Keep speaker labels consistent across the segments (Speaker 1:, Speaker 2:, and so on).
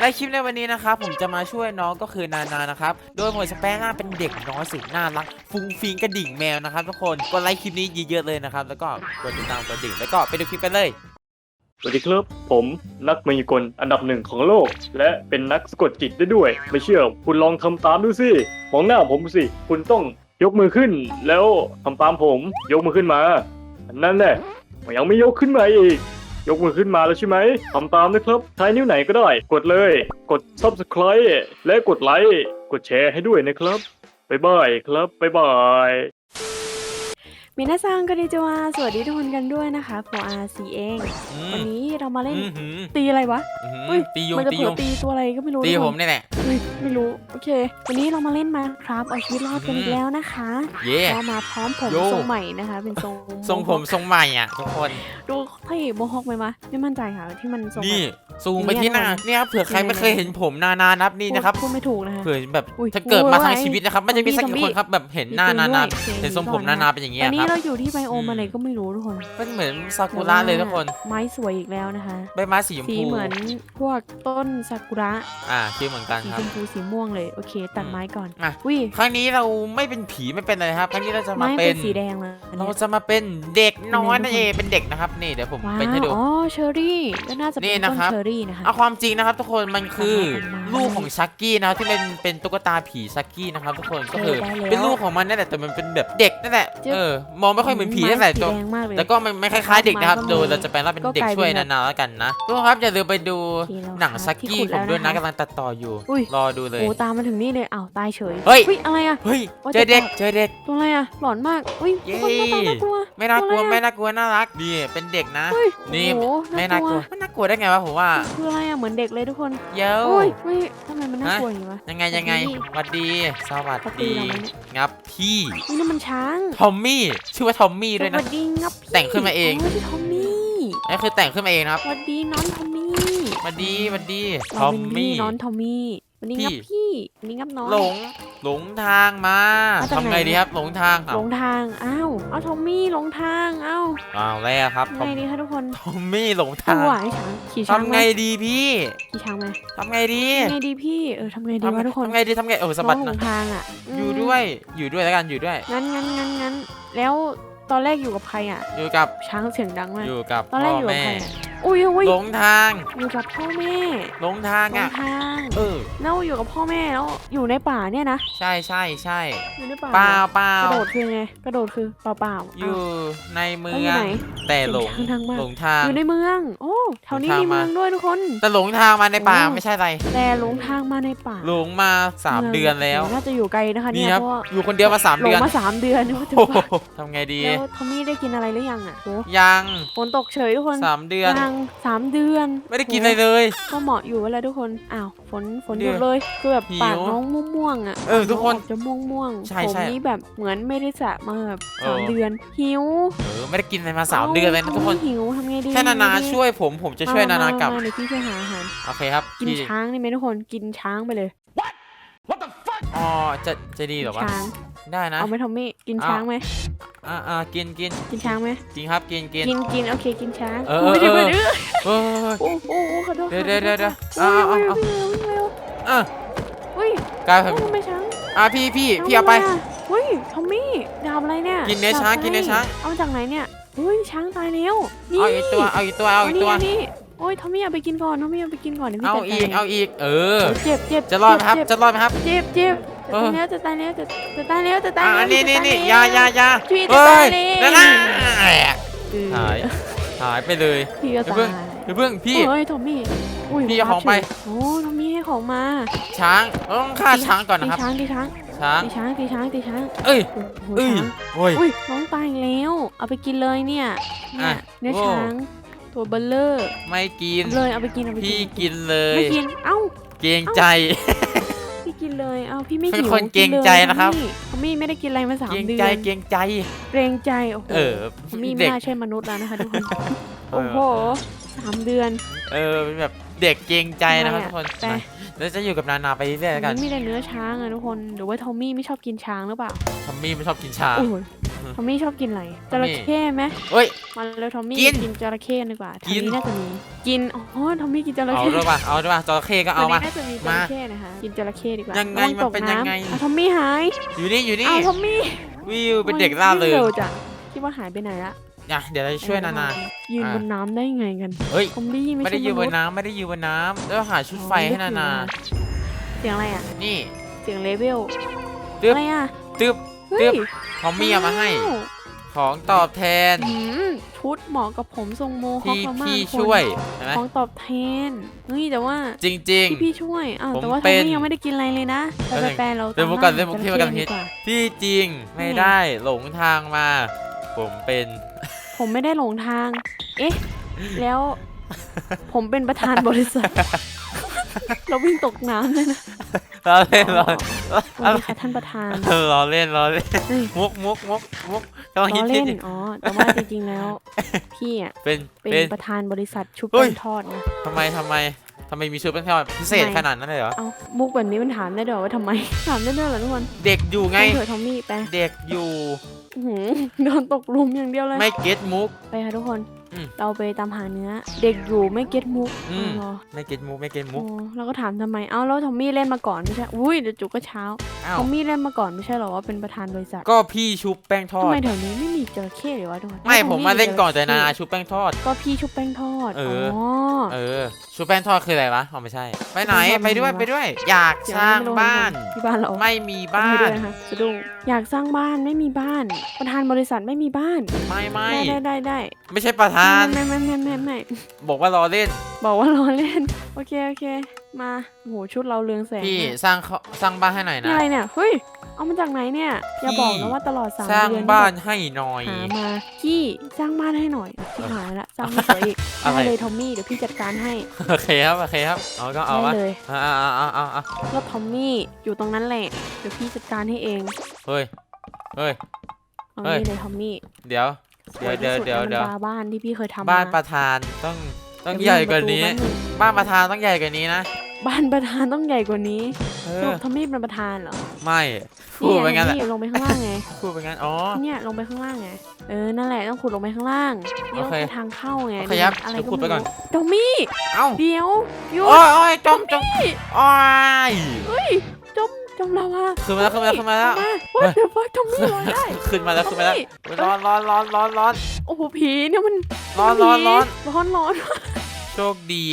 Speaker 1: และคลิปในวันนี้นะครับผมจะมาช่วยน้องก็คือนานานะครับ โดยผมจะแปงร่าเป็นเด็กน้อยสุดน่ารัก ฟุ้งฟิงกระดิ่งแมวนะครับทุกคนกดไลค์คลิปนี้เยอะๆเลยนะครับ แล้วก็กดติดตามกดดิ่งแล้วก็ไปดูคลิปกันเลย
Speaker 2: สวัสดีครับ ผมนักมายากลอันดับหนึ่งของโลก และเป็นนักสะกดจิตได้ด้วย ไม่เชื่อคุณลองทำตามดูสิมองหน้าผมสิ คุณต้องยกมือขึ้น แล้วทำตามผม ยกมือขึ้นมาอันนั่นแหละยังไม่ยกขึ้นมาอีก ยกมือขึ้นมาแล้วใช่ไหมทำตามนะครับ ใช้นิ้วไหนก็ได้ กดเลย กด subscribe และกดไลค์ กดแชร์ให้ด้วยนะครับ บ๊ายบายครับ บ๊ายบาย
Speaker 3: มินาซังก็ดีจวาสวัสดีทุกคนกันด้วยนะคะโฟอาซีเอง
Speaker 1: อืม
Speaker 3: วันนี้เรามาเล่น
Speaker 1: อื้อหือ
Speaker 3: ตีอะไรวะ
Speaker 1: อื้อหือ
Speaker 3: เฮ้ย
Speaker 1: ตียุง
Speaker 3: มันจะ
Speaker 1: ตี
Speaker 3: เผื่
Speaker 1: ยุ
Speaker 3: องตีตัวอะไรก็ไม่รู้
Speaker 1: ตี
Speaker 3: ทุก
Speaker 1: ผ
Speaker 3: ค
Speaker 1: ม
Speaker 3: น
Speaker 1: นี่แหละ
Speaker 3: เฮ้ยไม่รู้ โอเค วันนี้เรามาเล่นมาครับเอาชีวิตรอดกันอีกแล้วนะคะ
Speaker 1: เย่
Speaker 3: ก็มาพร้อมผม
Speaker 1: โย่
Speaker 3: ทรงใหม่นะคะ เป็นทรง
Speaker 1: ทรงผมทรงใหม่อะทุกคน
Speaker 3: ดูเท่โมฮอคไหมมะไม่มั่นใจค่ะที่มันทรง
Speaker 1: นี่
Speaker 3: แบบ
Speaker 1: ซูมไปที่หน้า
Speaker 3: เนี่ย
Speaker 1: เนี่ยครับเผื่อใครไม่เคยเห็นผมนานานับนี่นะครับ
Speaker 3: พูดไม่ถูกนะคะ
Speaker 1: เผื่อแบบ
Speaker 3: อุ๊ย
Speaker 1: ถ้าเกิดมา
Speaker 3: โอ้ย
Speaker 1: ทางชีวิตนะครับไม่จะมีสัก
Speaker 3: ซอม
Speaker 1: กี่
Speaker 3: บี้
Speaker 1: คนครับแบบเห็นหน้า
Speaker 3: มีปืน
Speaker 1: นานา
Speaker 3: ด้วยโอเค
Speaker 1: เห็นทรงผม
Speaker 3: ก่อน
Speaker 1: นา
Speaker 3: นะ
Speaker 1: นาเป็นอย่างเงี้
Speaker 3: ต
Speaker 1: ย
Speaker 3: อน
Speaker 1: ค
Speaker 3: นี้
Speaker 1: รับ
Speaker 3: เราอยู่ที่ไบโอม
Speaker 1: อืม
Speaker 3: อะไรก็ไม่รู้ทุกคน
Speaker 1: เป็นเหมือนซากุระเลยทุกคน
Speaker 3: ไม้สวยอีกแล้วนะคะ
Speaker 1: ใบไม้สีชม
Speaker 3: สี
Speaker 1: พู
Speaker 3: เหมือนพวกต้นซากุระ
Speaker 1: อ่าคิดเหมือนกัน
Speaker 3: สี
Speaker 1: ค
Speaker 3: ช
Speaker 1: รับ
Speaker 3: มพูสีม่วงเลย โอเค ตัดไม้ก่อน
Speaker 1: อะ
Speaker 3: วิ
Speaker 1: ครั้งนี้เราไม่เป็นผีไม่เป็นอะไรครับ ครั้งนี้เราจะมา
Speaker 3: ไม้
Speaker 1: เป็
Speaker 3: เป็นนสีแดงเลยอัน
Speaker 1: เรา
Speaker 3: เนี้ย
Speaker 1: จะมาเป็นเด็กน้อย
Speaker 3: เป็นไง
Speaker 1: นั่นเอง เป็นเด็กนะครับ นี่เดี๋ยวผม
Speaker 3: ว้า
Speaker 1: เป็นให้
Speaker 3: ว
Speaker 1: ดู
Speaker 3: อ๋อ เชอรี่ก็น่าจะ
Speaker 1: นี่
Speaker 3: เป็น
Speaker 1: นะ
Speaker 3: ต้น
Speaker 1: ครับ
Speaker 3: เชอรี่นะคะ
Speaker 1: เอาความจริงนะครับทุกคน มันคือ
Speaker 3: ตัดไม้
Speaker 1: ลูกของชักกี้นะครับที่เป็นเป็นตุ๊กตาผีชักกี้นะครับทุกคน ก็คือ
Speaker 3: ได้แล้ว
Speaker 1: เป็นลูกของมันนั่นแหละ แต่มันเป็นแบบเด็กนั่นแหละ
Speaker 3: จึ๊บ
Speaker 1: เออมองไม่ค่อยเหมือนผีนั่นแหละ
Speaker 3: ไม้สี
Speaker 1: ตัว
Speaker 3: แดงมากเลย
Speaker 1: แต่ก็มันไม่คล้ายๆเด็กนะครับ
Speaker 3: ไม้ก็
Speaker 1: โดย
Speaker 3: มี
Speaker 1: เราจะแปลงร่างเป็น
Speaker 3: ก็
Speaker 1: เด็ก
Speaker 3: กลายเป็น
Speaker 1: ช่วย
Speaker 3: แบบ
Speaker 1: นานๆแล้วกันนะทุกคนครับอย่าลืมไปดู
Speaker 3: โอเคแล้ว
Speaker 1: หนัง
Speaker 3: ครับ
Speaker 1: ชักกี้
Speaker 3: ที่ขุด
Speaker 1: ผมด้วยนะ
Speaker 3: แล้วนะคะ
Speaker 1: กำลังตัดต่ออยู่
Speaker 3: อุ้ย
Speaker 1: รอดูเลย
Speaker 3: โอ้ตามมาถึงนี่เลยอ้าวตายเฉย
Speaker 1: เฮ้ย
Speaker 3: อะไรอะ
Speaker 1: เฮ้ย
Speaker 3: ว่า
Speaker 1: เจอเด็ก
Speaker 3: จะ
Speaker 1: เจอเด็ก
Speaker 3: ตัวอะไรอะหลอนมากอุ้ย
Speaker 1: เย้
Speaker 3: ทุกคนหน้าตาน่ากลัว
Speaker 1: ไม่น่ากลัว
Speaker 3: ตัวอะไรอะ
Speaker 1: ไม่น่ากลัวน่ารักนี่เป็นเด็กนะ
Speaker 3: เฮ้ย
Speaker 1: นี่
Speaker 3: โอ้โห
Speaker 1: ไม่น่ากลัวไม่น่ากลัวได้ไงวะผมว่า
Speaker 3: คืออะไรอะเหมือนเด็กเลยทุกคน
Speaker 1: เย้า
Speaker 3: โอ้ยเฮ้ยทำไมมันน่ากลัวอย่างนี้วะ
Speaker 1: ยังไงยังไงสวัสดีสวัส
Speaker 3: เขาตี
Speaker 1: ดี
Speaker 3: เราไหมเนี่ย
Speaker 1: งับพี่
Speaker 3: นี่นั่นมันช้าง
Speaker 1: ทอมมี่ชื่อว่าทอมมี่ด้วย
Speaker 3: ส
Speaker 1: นะ
Speaker 3: วัสดีงับพี่
Speaker 1: แต่งขึ้นมาเอง
Speaker 3: โชื่อทอมมี่
Speaker 1: นี่คือแต่งขึ้นมาเองนะครับ
Speaker 3: สวัสดีน้องทอมมี่
Speaker 1: สวัสดีสวัสดีท
Speaker 3: เรา
Speaker 1: อม
Speaker 3: เป็นพี่
Speaker 1: มี่
Speaker 3: น้องทอมมี่วันนี้
Speaker 1: พี่
Speaker 3: งับพี่วันนี้งับน้อง
Speaker 1: หลงหลงทางมา
Speaker 3: มาจาก
Speaker 1: ทำไง
Speaker 3: ไหน
Speaker 1: ดีครับ หลงทาง
Speaker 3: ห
Speaker 1: อ้า
Speaker 3: ล
Speaker 1: ว
Speaker 3: งทางอ้าวเอาทอมมี่หลงทางเอ้า
Speaker 1: อ้าวแล้วครับทอ
Speaker 3: ไง
Speaker 1: ม
Speaker 3: ดีคะทุกคน
Speaker 1: ทอมมี่หลง
Speaker 3: ตั
Speaker 1: ทาง
Speaker 3: วไอ้ช้างขี่ช้าง
Speaker 1: ทำ
Speaker 3: ไหม
Speaker 1: ไงดีพี่
Speaker 3: ขี่ช้างไหม
Speaker 1: ทำไงดี
Speaker 3: ทำไงดีพี่เออทำไงดี
Speaker 1: ทำ
Speaker 3: วะทุกคน
Speaker 1: ทำไงดีทำไงเออสะบัด
Speaker 3: น้องหล
Speaker 1: นะ
Speaker 3: งทางอะม
Speaker 1: อยู่ด้วยอยู่ด้วยแล้วกันอยู่ด้วย
Speaker 3: งั้นงั้นงั้นงั้น แล้วตอนแรกอยู่กับใครอะ
Speaker 1: อยู่กับ
Speaker 3: ช้างเสียงดังมาก
Speaker 1: อยู่กับ
Speaker 3: ตอนแร
Speaker 1: พ่
Speaker 3: ก
Speaker 1: อ
Speaker 3: อยู่กับ
Speaker 1: แม่
Speaker 3: ใครอะ อุ้ยอุ้ย
Speaker 1: หลงทาง
Speaker 3: อยู่กับพ่อแม่
Speaker 1: หลงทาง
Speaker 3: หล
Speaker 1: อะ
Speaker 3: งทาง
Speaker 1: เออ
Speaker 3: แล้วอยู่กับพ่อแม่แล้วอยู่ในป่าเนี่ยนะ
Speaker 1: ใช่ใช่ใช่
Speaker 3: อยู่ในป่า
Speaker 1: เปล่าเปล่า ก
Speaker 3: ระโดดคือไงกระโดดคือเปล่าเปล่าๆ
Speaker 1: อยู่ในเมื
Speaker 3: แล้ว
Speaker 1: อ
Speaker 3: อยู่
Speaker 1: ง
Speaker 3: ไหน
Speaker 1: แต่หลง
Speaker 3: เสียงช้างดังมาก
Speaker 1: หลงทาง
Speaker 3: อยู่ในเมือง โอ้แถวนี้
Speaker 1: หลงทาง
Speaker 3: มีเมือง
Speaker 1: มา
Speaker 3: ด้วยทุกคน
Speaker 1: แต่หลงทางมาในป่า
Speaker 3: โอ้
Speaker 1: ไม่ใช่อะไร
Speaker 3: แต่หลงทางมาในป่า
Speaker 1: หลงมาสามเดือนแล้ว
Speaker 3: น่าจะอยู่ไกลนะคะ
Speaker 1: นี่
Speaker 3: เนี่ย
Speaker 1: ครับ
Speaker 3: เพราะว่า
Speaker 1: อยู่คนเดียวมาสาม
Speaker 3: หล
Speaker 1: เดื
Speaker 3: ง
Speaker 1: อน
Speaker 3: มาสามเดือนว่าจะ
Speaker 1: โอ้โห
Speaker 3: ว่า
Speaker 1: ทำไงดี
Speaker 3: แล้วทอมมี่ได้กินอะไรหรือยังอะโอ้
Speaker 1: ยัง
Speaker 3: ฝนตกเฉยทุกคน
Speaker 1: สามเดือน
Speaker 3: ยังสามเดือน
Speaker 1: ไม่ได้กินอะไรเลย
Speaker 3: ก็เหมาะอยู่เวลาทุกคน อ้าว ฝน ฝน
Speaker 1: เดื
Speaker 3: ห
Speaker 1: อน
Speaker 3: ยุดเลยคือแบบ
Speaker 1: หิว
Speaker 3: ปากน้องม่วงๆอะ
Speaker 1: เออทุกคน
Speaker 3: ปาองอจะม่วงม่วงๆ
Speaker 1: ใช่
Speaker 3: ผม
Speaker 1: ใช่
Speaker 3: นี่แบบเหมือนไม่ได้สระมาแบบ
Speaker 1: เออ
Speaker 3: สามเดือน หิว
Speaker 1: เออ ไม่ได้กินอะไรมาสามเดือนเลยนะทุกคน
Speaker 3: อ้าหิวทำไงดี
Speaker 1: แค่นานา
Speaker 3: ทำไงดี
Speaker 1: ช่วยผมผมจะช่วยนานากลับ
Speaker 3: มมเดี๋ยวพี่ช่วยหาอาหาร
Speaker 1: โอเคครับ
Speaker 3: กิน
Speaker 1: พี่
Speaker 3: ช้างนี่ไหมทุกคน กินช้างไปเลย
Speaker 1: อ๋อ จะ จะดีเหรอวะ
Speaker 3: ช้าง
Speaker 1: ได้นะ
Speaker 3: เอาไหมทอมมี่ กิน
Speaker 1: เอา
Speaker 3: ช้างไหม
Speaker 1: อ่าอ่ากินกิน
Speaker 3: กินช้างไหม
Speaker 1: กินครับกินกิน
Speaker 3: กินกินโอเคกินช้าง
Speaker 1: เออ
Speaker 3: โยเดี๋ยว
Speaker 1: เออ
Speaker 3: เดี๋ยว
Speaker 1: เออ
Speaker 3: โอ้โหขอโทษ
Speaker 1: เดี๋ยวเดี๋ยวเดี๋ยวเดี๋ยว
Speaker 3: เฮ้ย
Speaker 1: เอาเอา
Speaker 3: วิ่ง
Speaker 1: เอา
Speaker 3: เร็ววิ่งเร็ว
Speaker 1: อะ
Speaker 3: เฮ้ย
Speaker 1: กลายเป็น
Speaker 3: เฮ้ยทำไมช้าง
Speaker 1: อะพี่พี่พี่เอาไป
Speaker 3: ทำะรอะเฮ้ยทอมมี่ดาบอะไรเนี่ย
Speaker 1: กินเนื้อช้าง
Speaker 3: ดบ
Speaker 1: กินเนื้อช้าง
Speaker 3: เอามาจากไหนเนี่ยเฮ้ยช้างตายแล้วนี่
Speaker 1: เอาอีกตัวเอาอีกตัวเอาอีกตัว
Speaker 3: นนี้นนี้โอ้ยทอมมี่เอาไปกินก่อนทอมมี่เอาไปกินก่อนเดี๋ยวพี่
Speaker 1: เอา
Speaker 3: จัด
Speaker 1: อี
Speaker 3: กากร
Speaker 1: เอาอีกเออ
Speaker 3: เจ็บเจ็บ
Speaker 1: จะรอดไหมครับ
Speaker 3: เจ็
Speaker 1: จะรอดไหมครับ
Speaker 3: เจ็บเจ็บ
Speaker 1: เออ
Speaker 3: จะตายแล้วจะจะตายแล้วจะตาย
Speaker 1: อ่า
Speaker 3: แล้ว
Speaker 1: นี่นี่นี่
Speaker 3: จะ
Speaker 1: อยา
Speaker 3: ต
Speaker 1: อยาอยา
Speaker 3: พี่จะ
Speaker 1: เฮ้
Speaker 3: ตาย
Speaker 1: ย
Speaker 3: แล้ว
Speaker 1: นั่นน่ะ
Speaker 3: เออ
Speaker 1: หายหายไปเลย
Speaker 3: พี่ก็
Speaker 1: เดี๋ยว
Speaker 3: ตา
Speaker 1: เพิ่
Speaker 3: ย
Speaker 1: งเดี๋ยวเพิ่งพี่
Speaker 3: เฮ้ยทอมมี่อุ้ย
Speaker 1: พี่เอาของไป
Speaker 3: โอ้ทอมมี่ให้ของมา
Speaker 1: ช้างเราต้องฆ่าช้างก่อนนะครับ
Speaker 3: ตีช้างตีช้าง
Speaker 1: ช้าง
Speaker 3: ตีช้างตีช้างตีช้าง
Speaker 1: เอ้ย
Speaker 3: โอ้โห
Speaker 1: เอ้ย
Speaker 3: ช้าง
Speaker 1: โอ้ย
Speaker 3: อุ้ยน้องตายอีกแล้ว เอาไปกินเลยเนี่ยเนี่
Speaker 1: อะ
Speaker 3: ยเนื้อ
Speaker 1: โอ้
Speaker 3: ช้างตัวเบลเลอร์
Speaker 1: ไม่กิน
Speaker 3: เลยเอาไปกินเอาไปกิ
Speaker 1: พี่
Speaker 3: น
Speaker 1: กินเลย
Speaker 3: ไม่กินเอ้า
Speaker 1: เกรงใจ
Speaker 3: พี่ กินเลยเอ้าพี่ไม่
Speaker 1: เป็น
Speaker 3: หิว
Speaker 1: คนเกรงใจนะครับ
Speaker 3: ทอมมี่ไม่ได้กินอะไรมาสาม
Speaker 1: เกรง
Speaker 3: เดือ
Speaker 1: ใจ
Speaker 3: น
Speaker 1: เกรงใจ
Speaker 3: เกรงใจโอ้โห
Speaker 1: เออ
Speaker 3: ทอมมี่ไม่
Speaker 1: เด็ก
Speaker 3: น่าใช่มนุษย์แล้วนะคะทุกคน
Speaker 1: เอ
Speaker 3: โอ้
Speaker 1: อ
Speaker 3: โหสามเดือน
Speaker 1: เออเป็นแบบเด็กเกรงใจนะครับ
Speaker 3: ทำไม
Speaker 1: ทุกคน
Speaker 3: แต่
Speaker 1: มาแล้วจะอยู่กับนานาไปเรื่อยๆแล้วกัน
Speaker 3: มันมีแต่เนื้อช้างอะทุกคนหรือว่าทอมมี่ไม่ชอบกินช้างหรือเปล่า
Speaker 1: ทอมมี่ไม่ชอบกินช้าง
Speaker 3: โอ้ย
Speaker 1: เอ
Speaker 3: ทอมมี่ชอบกินอะไรจระเข้ไหม
Speaker 1: เฮ้ย
Speaker 3: มาแล้วทอมมี่
Speaker 1: กิน
Speaker 3: กินจระเข้ดีกว่า
Speaker 1: กิ
Speaker 3: ทาง
Speaker 1: น
Speaker 3: นี้น่าจะมีกินอ๋อทอมมี่กินจระ
Speaker 1: เอา
Speaker 3: เข้
Speaker 1: ด้วยป่ะเอาด้วยป่ะจระเข้ก็
Speaker 3: ทา
Speaker 1: เอา
Speaker 3: งนี้
Speaker 1: มา
Speaker 3: น่าจะมีจ
Speaker 1: มา
Speaker 3: ระเข้นะคะกินจระเข้ดีกว่า
Speaker 1: ยังไง
Speaker 3: ระวั
Speaker 1: มันเป็นยังไง
Speaker 3: ตกำอะทอมมี่หาย
Speaker 1: อยู่นี่อยู่นี่
Speaker 3: อ้าวทอมมี่
Speaker 1: วิวเป็นเด็กล่าเริ
Speaker 3: วิ่
Speaker 1: ง
Speaker 3: ร็วจังคิดว่าหายไปไหนละ
Speaker 1: อะเดี๋ยวเราจะช่วยนานา
Speaker 3: ยืน
Speaker 1: อะ
Speaker 3: บนน้ำได้ไงกัน
Speaker 1: เฮ้ย
Speaker 3: ทอมมี่ไม่
Speaker 1: ไม่
Speaker 3: ใช่
Speaker 1: ได้ยืนบ
Speaker 3: ม
Speaker 1: น
Speaker 3: ษย์
Speaker 1: น้ำไม่ได้ยืนบนน้ำแล้วหาชุดไฟให้นานา
Speaker 3: เสียงอะไรอะ
Speaker 1: นี่
Speaker 3: เสียงเลเวล
Speaker 1: ตึ๊บ
Speaker 3: อะไรอะ
Speaker 1: ตึ๊บ
Speaker 3: เฮ้
Speaker 1: ตึ๊
Speaker 3: ย
Speaker 1: บทอมมี่เอามาให้
Speaker 3: ว้าว
Speaker 1: ของตอบแทน
Speaker 3: หืมชุดเหมาะกับผมทรงโมฮอค
Speaker 1: ที่
Speaker 3: เรามาก
Speaker 1: พี่
Speaker 3: ทุกคน
Speaker 1: ช่วยเห็นไหม
Speaker 3: ของตอบแทนเฮ้ยแต่ว่า
Speaker 1: จริง
Speaker 3: ที่พี่ช่วยอ้าว
Speaker 1: ผม
Speaker 3: แต่ว่าท
Speaker 1: เป็
Speaker 3: อม
Speaker 1: น
Speaker 3: มี่ยังไม่ได้กินอะไรเลยนะไป
Speaker 1: แป๊บนึง
Speaker 3: ไปๆเรา
Speaker 1: เดี๋ยว
Speaker 3: ตาม
Speaker 1: มุกก่อน
Speaker 3: ล่า
Speaker 1: เดี๋ยวมุก
Speaker 3: จ
Speaker 1: ที่
Speaker 3: ระ
Speaker 1: มากัน
Speaker 3: เข้
Speaker 1: พิษ
Speaker 3: ดีกว่า
Speaker 1: ๆที่จริงไม่
Speaker 3: นี่ไง
Speaker 1: ได้หลงทางมา ผมเป็น
Speaker 3: ผมไม่ได้หลงทาง เอ๊ะ แล้ว ผมเป็นประธานบริษัท เราวิ่งตกน้ำเลยนะ
Speaker 1: ล้อเล่นล้อ
Speaker 3: สวัสดีค่ะท่านประธาน
Speaker 1: ล้อเล่นล้อเล่น
Speaker 3: เฮ้ย
Speaker 1: มุกมุกมุกมุกกำลัง
Speaker 3: ล้
Speaker 1: คิ
Speaker 3: อ
Speaker 1: ด
Speaker 3: เล่น
Speaker 1: คิด
Speaker 3: อ๋อแต่ว่าจริงๆแล้วพี่อะ
Speaker 1: เป็น
Speaker 3: เป็น
Speaker 1: เป็น
Speaker 3: ประธานบริษัทชุบ
Speaker 1: เฮ้
Speaker 3: แป้
Speaker 1: ย
Speaker 3: งทอดนะ
Speaker 1: ทำไมทำไมทำไมมีชุดเป็นทอดพิเศษ
Speaker 3: ทำไม
Speaker 1: ขนาดนั้นเลยเหรอ
Speaker 3: เอามุกแบบนี้มันถามได้ด้วยเหรอว่าทำไม ถามได้ด้วยเหรอทุกคน
Speaker 1: เด็กอยู่ไง
Speaker 3: ไปเถอะทอมมี่ไป
Speaker 1: เด็กอยู่
Speaker 3: อื้อหือโดนตกหลุมอย่างเดียวเลย
Speaker 1: ไม่เก็ตมุก
Speaker 3: ไปค่ะทุกคน
Speaker 1: อืม
Speaker 3: เราไปตามหาเนื้อ เด็กอยู่ไม่เก็ตมุก
Speaker 1: อืม
Speaker 3: อ๋อ
Speaker 1: ไม่เก็ตมุกไม่เก็ตมุก
Speaker 3: โอ้เราก็ถามทำไม เอ้าแล้วทอมมี่เล่นมาก่อนไม่ใช่ อุ้ยเดี๋ยวจุกก็เช้า
Speaker 1: อ้าว
Speaker 3: ทอมมี่เล่นมาก่อนไม่ใช่เหรอว่าเป็นประธานบริษัท
Speaker 1: ก็พี่ชุบแป้งทอ
Speaker 3: ทำ
Speaker 1: ด
Speaker 3: ไมแถวนี้ไม่มีจระเข้เลยวะทุกคน
Speaker 1: ไม่ผมมาเล่นก่อนแต่
Speaker 3: จระ
Speaker 1: นา
Speaker 3: เข้
Speaker 1: ชุบแป้งทอด
Speaker 3: ก็พี่ชุบแป้งทอด
Speaker 1: เอ
Speaker 3: อ๋
Speaker 1: อ
Speaker 3: อ
Speaker 1: เออ ชุบแป้งทอดคืออะไรวะอ๋อไม่ใช่ ไปไหน
Speaker 3: ชุบแป้งทอด
Speaker 1: ไปด้วย
Speaker 3: มัน
Speaker 1: ไปด้วย อยาก
Speaker 3: เดี๋ยว
Speaker 1: สร้าง
Speaker 3: ไม่รู้
Speaker 1: บ้าน
Speaker 3: ที่บ้านเรา
Speaker 1: ไม่มีบ้า
Speaker 3: ไปด้
Speaker 1: น
Speaker 3: วยนะคะสะดุ้งอยากสร้างบ้านไม่มีบ้าน ประธานบริษัทไม่มีบ้าน
Speaker 1: ไม่ไม่
Speaker 3: ได้ได้ได้
Speaker 1: ไม่ใช่ประธาน
Speaker 3: ไม่ไม่ไม่ไม่ไม่
Speaker 1: บอกว่ารอเล่น
Speaker 3: บอกว่าเราเล่น โอเคโอเค มาโอ้โหชุดเราเรืองแสง
Speaker 1: พี่
Speaker 3: มาก
Speaker 1: สร้างเขาสร้างบ้านให้หน่อย
Speaker 3: นี่
Speaker 1: นะ
Speaker 3: อะไรเนี่ย เฮ้ย เอามาจากไหนเนี่ย อย่า
Speaker 1: พี่
Speaker 3: บอกนะว่าตลอดสาม
Speaker 1: สร้าง
Speaker 3: เดือน
Speaker 1: บ้าน
Speaker 3: ที่
Speaker 1: ให้หน่อย
Speaker 3: แบบหามาพี่สร้างบ้านให้หน่อยชิบหายละสร้างไม่สวยอีก
Speaker 1: อะไร
Speaker 3: ได้เลยทอมมี่เดี๋ยวพี่จัดการให้
Speaker 1: โอเคครับโอเคครับเอาก็เอา
Speaker 3: ได้
Speaker 1: วะ
Speaker 3: เลย
Speaker 1: เอาเอาเอาเอาเอา
Speaker 3: แล้วทอมมี่อยู่ตรงนั้นแหละ เดี๋ยวพี่จัดการให้เอง
Speaker 1: เฮ้ยเฮ้ย
Speaker 3: เอา
Speaker 1: เฮ้ย
Speaker 3: นี่เลยทอมมี่
Speaker 1: เดี๋ยว
Speaker 3: สวย
Speaker 1: เดี๋ยว
Speaker 3: ที่สุ
Speaker 1: เดี๋ยว
Speaker 3: ในบร
Speaker 1: เดี๋ยว
Speaker 3: รดาบ้านที่พี่เคยทำ
Speaker 1: บ้าน
Speaker 3: มา
Speaker 1: ประธานต้องต้อง
Speaker 3: เดี๋
Speaker 1: ให
Speaker 3: ย
Speaker 1: ญ่
Speaker 3: ว
Speaker 1: กว่า
Speaker 3: พี่
Speaker 1: นี้
Speaker 3: เปิดประตูแป๊บนึง
Speaker 1: บ้านประธานต้องใหญ่กว่านี้นะ
Speaker 3: บ้านประธานต้องใหญ่กว่านี้
Speaker 1: เอ
Speaker 3: สรุ
Speaker 1: อ
Speaker 3: ปทอมมี่เป็นประธานเหรอ
Speaker 1: ไม่พูดไปงั้นแหละ
Speaker 3: นี่ลงไปข้างล่างไง
Speaker 1: พูดไปงั้นอ๋อ
Speaker 3: เนี่ยลงไปข้างล่างไง เออ นั่นแหละต้องขุดลงไปข้างล่างนี่
Speaker 1: โอ
Speaker 3: ก็
Speaker 1: เค
Speaker 3: คือทางเข้าไง
Speaker 1: โอเคครับ
Speaker 3: อะไร
Speaker 1: เดี๋ยว
Speaker 3: ก็
Speaker 1: ขุดไป
Speaker 3: ไม่
Speaker 1: ก่อน
Speaker 3: รู้ทอมมี่
Speaker 1: เอ้า
Speaker 3: เดี๋ยวหยุ
Speaker 1: โอ้
Speaker 3: ด
Speaker 1: ยโอ้ยจมจมโอ้ย
Speaker 3: เฮ้ย จมจมลาวา
Speaker 1: ขึ้นมาแล้วขึ้นมาแล้วขึ้นมาแล้ว
Speaker 3: มา what the fuck ทอมมี่ลอยได้
Speaker 1: ขึ้นมาแล้วขึ้นมาแล้ว
Speaker 3: ทอมมี่
Speaker 1: อุ๊ยร้อนร้อนร้อนร้อนร้อน
Speaker 3: โอ้โหผีเนี่ยมัน
Speaker 1: ร้อนร้อนร้อน
Speaker 3: ร้อนร้อน
Speaker 1: โชคดี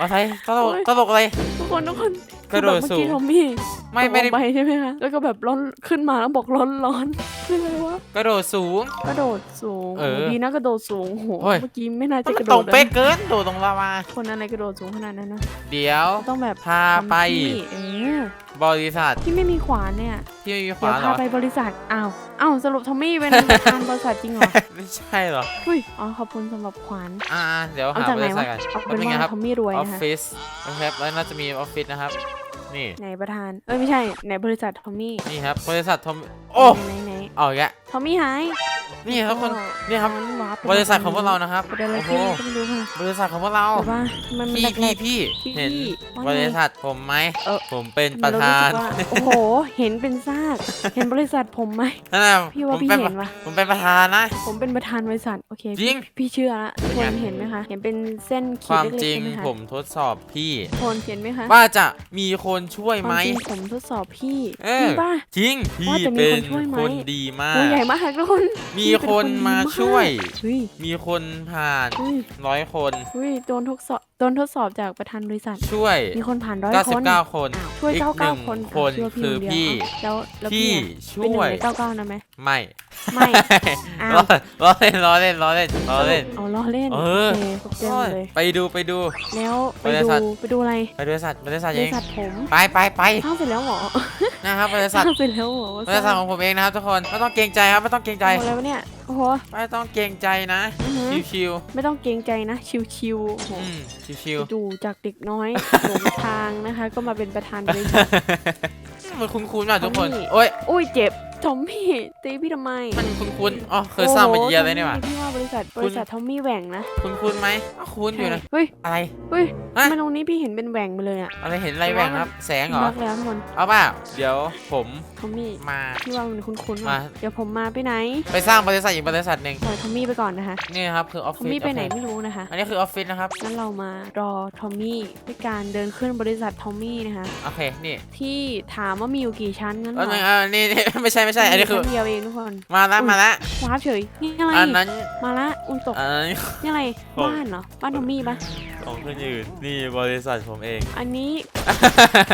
Speaker 1: อะไรตลก
Speaker 3: โอ๊ย
Speaker 1: ตลกอะไร
Speaker 3: ทุกคนทุกคน
Speaker 1: กระโดด
Speaker 3: คือแบบเมื่อกี้
Speaker 1: สูง
Speaker 3: ทอมมี่
Speaker 1: ไม่
Speaker 3: ตก
Speaker 1: ไม่ได้
Speaker 3: ลงไปใช่ไหมคะแล้วก็แบบร้อนขึ้นมาแล้วบอกร้อนร้อนคืออะไรวะ
Speaker 1: กระโดดสูง
Speaker 3: กระโดดสูง
Speaker 1: เออ
Speaker 3: โอ้ดีนะกระโดดสูงโอ้โห
Speaker 1: โอ้ย
Speaker 3: เมื่อกี้ไม่น่าจะ
Speaker 1: มัน
Speaker 3: กระ
Speaker 1: ต
Speaker 3: โด
Speaker 1: ก
Speaker 3: ด
Speaker 1: เป๊ะ
Speaker 3: นะ
Speaker 1: เกินโดดลงลาวา
Speaker 3: คนอะไรกระโดดสูงขนาดนั้นนะ
Speaker 1: เดี๋ยว
Speaker 3: ต้องแบบ
Speaker 1: พาไป
Speaker 3: ทำที่เออ บ
Speaker 1: ริษัท
Speaker 3: ที่ไม่มีขวานเนี่ย
Speaker 1: ที่ไม่มีข
Speaker 3: เดี๋ยว
Speaker 1: วานเหร
Speaker 3: พา
Speaker 1: อ
Speaker 3: ไปบริษัทอ้าวอ้าวสรุปทอมมี่เป็น ประธานบริษัทจริงเหรอ
Speaker 1: ไม่ใช่เหรอ
Speaker 3: เฮ้ยอ๋อขอบคุณสำหรับขวาน
Speaker 1: อ่า เดี๋ยว
Speaker 3: เอา
Speaker 1: หา
Speaker 3: จาก
Speaker 1: บ
Speaker 3: ไหน
Speaker 1: ริษั
Speaker 3: วะ
Speaker 1: ทกัน
Speaker 3: เอา
Speaker 1: แป๊
Speaker 3: เป็
Speaker 1: บ
Speaker 3: น
Speaker 1: นึง
Speaker 3: ว่า
Speaker 1: นะครับ
Speaker 3: ทอมมี่รวย
Speaker 1: ออฟ
Speaker 3: นะคะ
Speaker 1: ฟิศนะครับแล้วน่าจะมีออฟฟิศนะครับ นี่
Speaker 3: ไหนประธานเอ้ยไม่ใช่ไหนบริษัททอมมี่
Speaker 1: นี่ครับ บริษัททอม โอ้
Speaker 3: ไหนไหน
Speaker 1: เอาอีกแล้ว
Speaker 3: ทอมมี่หาย
Speaker 1: นี่ครับคน
Speaker 3: โอ้
Speaker 1: นี่ครับ
Speaker 3: มันวาร์ปไป
Speaker 1: บริษัทของพวกเรานะครับ
Speaker 3: เกิดอะไร
Speaker 1: โอ้โห
Speaker 3: ขึ้นก็ไม่รู้ค่ะ
Speaker 1: บริษัทของพวกเรา
Speaker 3: แต่ว่ามันมัน
Speaker 1: พี่
Speaker 3: แหล
Speaker 1: พี่
Speaker 3: ก
Speaker 1: พี่
Speaker 3: พี่
Speaker 1: เห็น
Speaker 3: ว่า
Speaker 1: บ
Speaker 3: ไง
Speaker 1: ริษัทผมไหม
Speaker 3: เออ
Speaker 1: ผมเป็น
Speaker 3: ๆ
Speaker 1: ประธาน
Speaker 3: มัรู้สึกว่โอ้โหเห็นเป็นซากเห็นบริษัทผมไหม
Speaker 1: นั่นแหละ
Speaker 3: พี่ว่า
Speaker 1: ผม
Speaker 3: พี่
Speaker 1: เป็น
Speaker 3: เห็นปะ
Speaker 1: ผมเป็นประธานนะ
Speaker 3: ผมเป็นประธานบริษัทโอเค
Speaker 1: จริง
Speaker 3: พี่พี่เชื่อละ
Speaker 1: เป็น
Speaker 3: ค
Speaker 1: ไง
Speaker 3: นเห็นไหมคะ เห็นเป็นเส้น
Speaker 1: ค
Speaker 3: ขีด
Speaker 1: วาม
Speaker 3: เล็กๆ
Speaker 1: จริง
Speaker 3: ใช่ไหมคะ
Speaker 1: ผมทดสอบพี่
Speaker 3: คนเห็นไหมคะ
Speaker 1: ว่าจะมีคนช่วย
Speaker 3: ควา
Speaker 1: ไหม
Speaker 3: มจริงผมทดสอบพี่
Speaker 1: เอ
Speaker 3: จริ
Speaker 1: อ
Speaker 3: งป่ะ
Speaker 1: จริงพี่
Speaker 3: ว่าจะมี
Speaker 1: เป็
Speaker 3: คนนช่วยไหม
Speaker 1: คนดีมา
Speaker 3: โอ้
Speaker 1: ก
Speaker 3: ใหญ่มากทุกคน
Speaker 1: มี
Speaker 3: พี่เป็
Speaker 1: คน
Speaker 3: ดี
Speaker 1: มากช่วย
Speaker 3: เฮ้ย
Speaker 1: มีคนผ่าน
Speaker 3: เฮ้ย
Speaker 1: ร้อยคน
Speaker 3: เฮ้ยโดนทดสอบโดนทดสอบจากประธานบริษัท
Speaker 1: ช่วย
Speaker 3: มีคนผ่านร้อยคน
Speaker 1: 99 คน
Speaker 3: อ้าวช่วย
Speaker 1: อีก
Speaker 3: เก้า
Speaker 1: ห
Speaker 3: เก้า
Speaker 1: นึ่ง
Speaker 3: คน
Speaker 1: คนา
Speaker 3: ว
Speaker 1: คือ
Speaker 3: เดียว
Speaker 1: พี่
Speaker 3: เอ้าแล้วแล้ว
Speaker 1: พี่
Speaker 3: พี่อะเป็นหนึ่
Speaker 1: ช่วย
Speaker 3: งในเก้าเก้านะไหม
Speaker 1: ไม่
Speaker 3: ไม่ อ้าว
Speaker 1: ล้อเล่นล้อเล่นล้อเล่นล้อเล่น
Speaker 3: เอาล้อเล่น
Speaker 1: เออ
Speaker 3: โอเคตกใจหมดเลย
Speaker 1: ไปดูไปดู
Speaker 3: แล้วไป
Speaker 1: บริ
Speaker 3: ดู
Speaker 1: ษัท
Speaker 3: ไปดูอะไร
Speaker 1: ไปบริษัทบริษัท
Speaker 3: บ
Speaker 1: เอ
Speaker 3: ริ
Speaker 1: ง
Speaker 3: ษัทผม
Speaker 1: ไปไปไป
Speaker 3: สร้างเสร็จแล้วเหรอ
Speaker 1: นะครับบริ
Speaker 3: ส
Speaker 1: ษัท
Speaker 3: ร้างเสร็จแล้วเหรอบ
Speaker 1: ริษัทของผมเองนะครับทุกคนไม่ต้องเกรงใจครับไม่ต้องเกรงใจ
Speaker 3: โอ้อะไรวะเนี่ย โอ้โห
Speaker 1: ไม่ต้องเกรงใจนะ
Speaker 3: อื้อหือ
Speaker 1: ชิว
Speaker 3: ไม่ต้องเกรงใจนะ ชิวๆโอ้โห
Speaker 1: ๆอืมชิว
Speaker 3: ดูจากเด็กน้อย หลงทางนะคะ ก็มาเป็นประธานบริษัท
Speaker 1: ๆ มันคุ้นๆหน่อยทุกคน
Speaker 3: ทอมมี่
Speaker 1: โอ้ย
Speaker 3: อุ้ยเจ็บ ทอมมี่ตีพี่ทำไม
Speaker 1: มันคุ้นๆอ๋อเคยสร้างมาเยอะเลยนี่หว่า
Speaker 3: โอ้โหพี่ว่าบริษัทบริษัททอมมี่แหว่งนะ
Speaker 1: คุ้นๆไหมอ๋อคุ้นอยู่นะ
Speaker 3: เฮ้ย
Speaker 1: อะไร
Speaker 3: เฮ้ย
Speaker 1: ฮะ
Speaker 3: ทำไมตรงนี้พี่เห็นเป็นแหว่งไปเลยอะ
Speaker 1: อะไรเห็นอะไรแหว่งครับ แสงเหรอ
Speaker 3: รักแล้วทุกคน
Speaker 1: เอาเปล่าเดี๋ยวผม
Speaker 3: ทอมมี่
Speaker 1: มา
Speaker 3: พี่ว่ามันคุ้นๆ
Speaker 1: มา
Speaker 3: ว่ะเดี๋ยวผมมาไปไหน
Speaker 1: ไปสร้างบริษัทอีกบริษัทหนึ่ง
Speaker 3: ปล่อยทอมมี่ไปก่อนนะคะ
Speaker 1: นี่นะครับคือออฟ
Speaker 3: ทอม
Speaker 1: ฟิศ
Speaker 3: มี่ไปไหน
Speaker 1: โอเค
Speaker 3: ไม่รู้นะคะ
Speaker 1: อันนี้คือออฟฟิศนะครับ
Speaker 3: งั้นเรามารอทอมมี่ด้วยการเดินขึ้นบริษัททอมมี่นะคะ
Speaker 1: โอเค นี่
Speaker 3: ที่ถามว่ามีอยู่กี่ชั้นงั้นเหร
Speaker 1: แล้วนึง
Speaker 3: อ
Speaker 1: อ่านี่นี่ ไม่ใช่ไม่ใช่อันนี้คือ
Speaker 3: มีชั้เดียวเองทุกคน
Speaker 1: มาละมาละ
Speaker 3: ว้าร์ปเฉยนี่อะไร
Speaker 1: อันนั้น
Speaker 3: มาละอุ้ยตก
Speaker 1: อันนั้น
Speaker 3: นี่อะไร
Speaker 1: ผม
Speaker 3: บ้านเหรอบ้านทอมมี่ปะ
Speaker 1: ของคนอื่นนี่บริษัทผมเอง
Speaker 3: อันนี้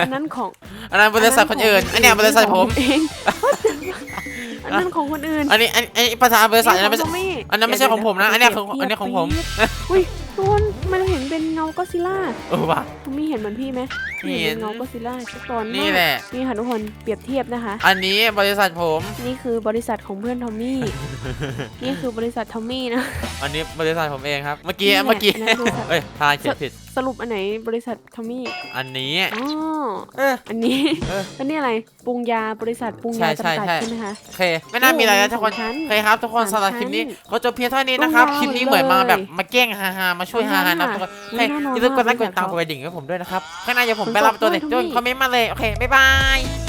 Speaker 3: อันนั้นของ
Speaker 1: อันนั้นบริษัทคนอื่นอันเนี้ยบริษัทผม
Speaker 3: เองอันนั้นของคนอื่น
Speaker 1: อันนี้อันอันนี้ประธานบริษัทอันนั้นไม่ใช่
Speaker 3: ขงทมี่
Speaker 1: อันนั้นไม่ใช่ของผมนะ อันเนี้ยของ
Speaker 3: เดี๋ยว
Speaker 1: อันเนี้ยของผม
Speaker 3: เฮ้ยทุกคนมันเห็นเป็นเงา ก็ซิล่า
Speaker 1: เออว่ะ
Speaker 3: ทอมมี่เห็นเหมือนพี่ไหม
Speaker 1: เห็น
Speaker 3: เห็นเป็นเงาก็ซิล่าทุกตอนมาก
Speaker 1: นี่แหละ
Speaker 3: นี่ค่ะทุกคนเปรียบเทียบนะคะ
Speaker 1: อันนี้บริษัทผม
Speaker 3: นี่คือบริษัทของเพื่อนทอมมี่ นี่คือบริษัททอมมี่นะ
Speaker 1: อันนี้บริษัทผมเองครับ เมื่อกี้
Speaker 3: นี่แหละ
Speaker 1: เมื่อกี้
Speaker 3: อันนั้นบริษัท
Speaker 1: เอ้ยทายเขียนผิด
Speaker 3: สรุปอันไหนบริษัททอมมี่
Speaker 1: อันนี้
Speaker 3: อ๋อ
Speaker 1: เออ
Speaker 3: อันนี้
Speaker 1: เออ
Speaker 3: อันนี้อะไรปรุงยาบริษัทปรุง
Speaker 1: ใช่
Speaker 3: ยา
Speaker 1: ใช่
Speaker 3: จำกัด
Speaker 1: ใช่
Speaker 3: ใช่ไหมคะ
Speaker 1: โอเค ไม่น่ามีอะไรแล้วทุกคน
Speaker 3: สองชั้น
Speaker 1: โอเคครับ ทุกคน
Speaker 3: สาม
Speaker 1: สำหรับคลิปนี้
Speaker 3: ชั้น
Speaker 1: ก็จบเพียงเท่านี้นะครับ
Speaker 3: ต้อง
Speaker 1: คลิปนี้
Speaker 3: ยาว
Speaker 1: เหมือนมา
Speaker 3: เลย
Speaker 1: แบบมาแกล้งฮาๆมาช่วยฮาๆนะ
Speaker 3: ต้อง
Speaker 1: ทุก
Speaker 3: ยาว
Speaker 1: คน
Speaker 3: อุ๊ย
Speaker 1: โอเค
Speaker 3: แน่นอน
Speaker 1: อย่าลืมกดไลค์ก
Speaker 3: มาก
Speaker 1: ดตาม
Speaker 3: เลย
Speaker 1: กดกระดิ่งให้ผมด้วยนะครับข้างหน้าเดี๋ยวผม
Speaker 3: คุณ
Speaker 1: ไปรับตัว
Speaker 3: ขอบคุณ
Speaker 1: เด็กด้วย
Speaker 3: พี่
Speaker 1: คอมเมนต์มาเลย โอเค บ๊ายบาย